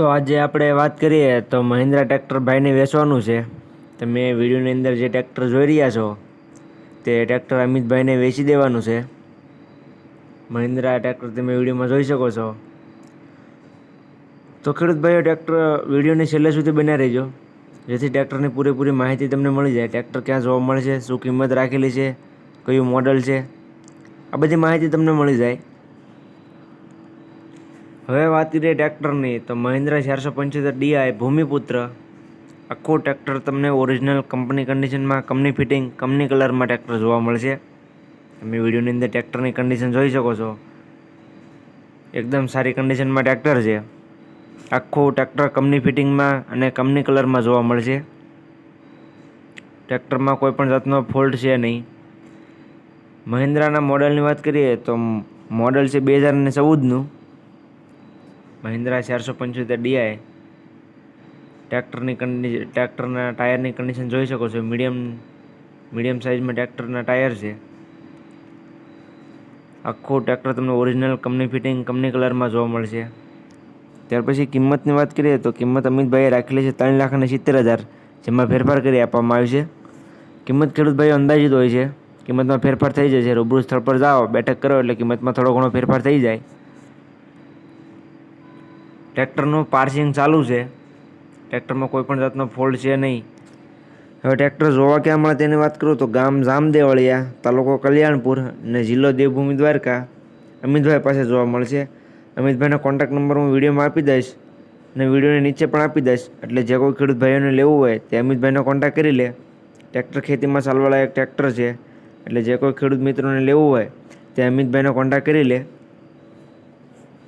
તો આજે આપણે વાત કરીએ તો મહિન્દ્રા ટ્રેક્ટર ભાઈને વેચવાનું છે. તમે વિડીયોની અંદર જે ટ્રેક્ટર જોઈ રહ્યા છો, તે ટ્રેક્ટર અમિતભાઈને વેચી દેવાનું છે. મહિન્દ્રા ટ્રેક્ટર તમે વિડીયોમાં જોઈ શકો છો. તો ખેડૂતભાઈઓ, ટ્રેક્ટર વિડીયોની છેલ્લે સુધી બન્યા રહેજો. જેથી ટ્રેક્ટરની પૂરેપૂરી માહિતી તમને મળી જાય. ટ્રેક્ટર ક્યાં જોવા મળશે, શું કિંમત રાખેલી છે, કયું મોડલ છે, આ બધી માહિતી તમને મળી જાય. હવે વાત કરીએ ટ્રેક્ટરની, તો મહિન્દ્રા ચારસો પંચોતેર ડીઆઈ ભૂમિપુત્ર. આખું ટ્રેક્ટર તમને ઓરિજિનલ કંપની કન્ડિશનમાં કંપની ફિટિંગ કંપની કલરમાં ટ્રેક્ટર જોવા મળશે. તમે વિડીયોની અંદર ટ્રેક્ટરની કન્ડિશન જોઈ શકો છો. એકદમ સારી કન્ડિશનમાં ટ્રેક્ટર છે. આખું ટ્રેક્ટર કંપની ફિટિંગમાં અને કંપની કલરમાં જોવા મળશે. ટ્રેક્ટરમાં કોઈ પણ જાતનો ફોલ્ટ છે નહીં. મહિન્દ્રાના મોડલની વાત કરીએ તો મોડલ છે બે હજાર ને ચૌદનું. મહિન્દ્રા ચારસો પંચોતેર ડીઆઈ ટ્રેક્ટરની કન્ડિશન ટ્રેક્ટરના ટાયરની કન્ડિશન જોઈ શકો છો. મીડિયમ મીડિયમ સાઇઝમાં ટ્રેક્ટરના ટાયર છે. આખું ટ્રેક્ટર તમને ઓરિજિનલ કંપની ફિટિંગ કંપની કલરમાં જોવા મળશે. ત્યાર પછી કિંમતની વાત કરીએ તો કિંમત અમિતભાઈએ રાખેલી છે ત્રણ લાખ અને સિત્તેર હજાર, જેમાં ફેરફાર કરી આપવામાં આવી છે. કિંમત ખેડૂત ભાઈઓ અંદાજિત હોય છે. કિંમતમાં ફેરફાર થઈ જશે રૂબરૂ સ્થળ પર જાઓ, બેઠક કરો એટલે કિંમતમાં થોડો ઘણો ફેરફાર થઈ જાય. ટ્રેક્ટરનું પાર્સિંગ ચાલુ છે. ટ્રેક્ટરમાં કોઈ પણ જાતનો ફોલ્ટ છે નહીં. હવે ટ્રેક્ટર જોવા ક્યાં મળે તેની વાત કરું તો ગામ જામદેવળિયા, તાલુકો કલ્યાણપુર અને જિલ્લો દેવભૂમિ દ્વારકા. અમિતભાઈ પાસે જોવા મળશે. અમિતભાઈનો કોન્ટેક્ટ નંબર હું વિડીયોમાં આપી દઈશ અને વિડીયોની નીચે પણ આપી દઈશ. એટલે જે કોઈ ખેડૂત ભાઈઓને લેવું હોય તે અમિતભાઈનો કોન્ટેક્ટ કરી લે. ટ્રેક્ટર ખેતીમાં ચાલવાળા એક ટ્રેક્ટર છે. એટલે જે કોઈ ખેડૂત મિત્રોને લેવું હોય તે અમિતભાઈનો કોન્ટેક્ટ કરી લે.